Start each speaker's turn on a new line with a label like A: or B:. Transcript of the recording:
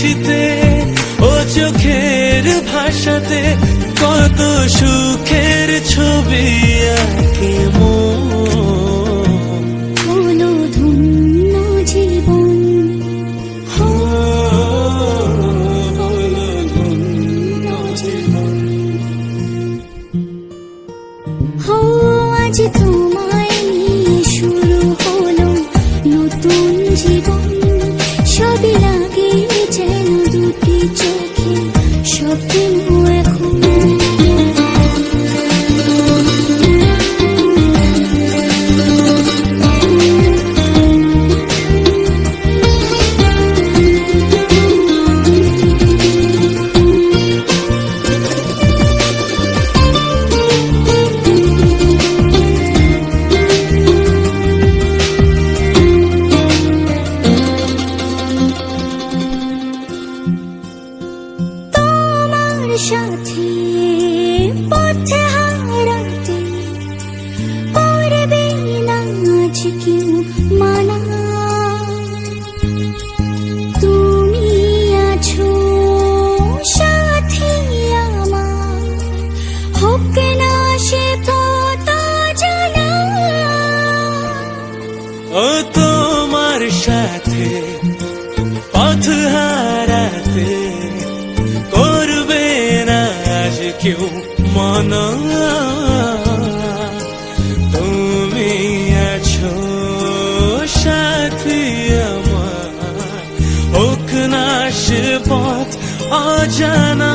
A: হাসিতে ও চোখের ভাষাতে কত সুখের ছবি আঁকে
B: আজ তোমায়
A: ও তোমার সাথে পথ হারাতে করবে না আজ কেউ মনা। পথ অজানা।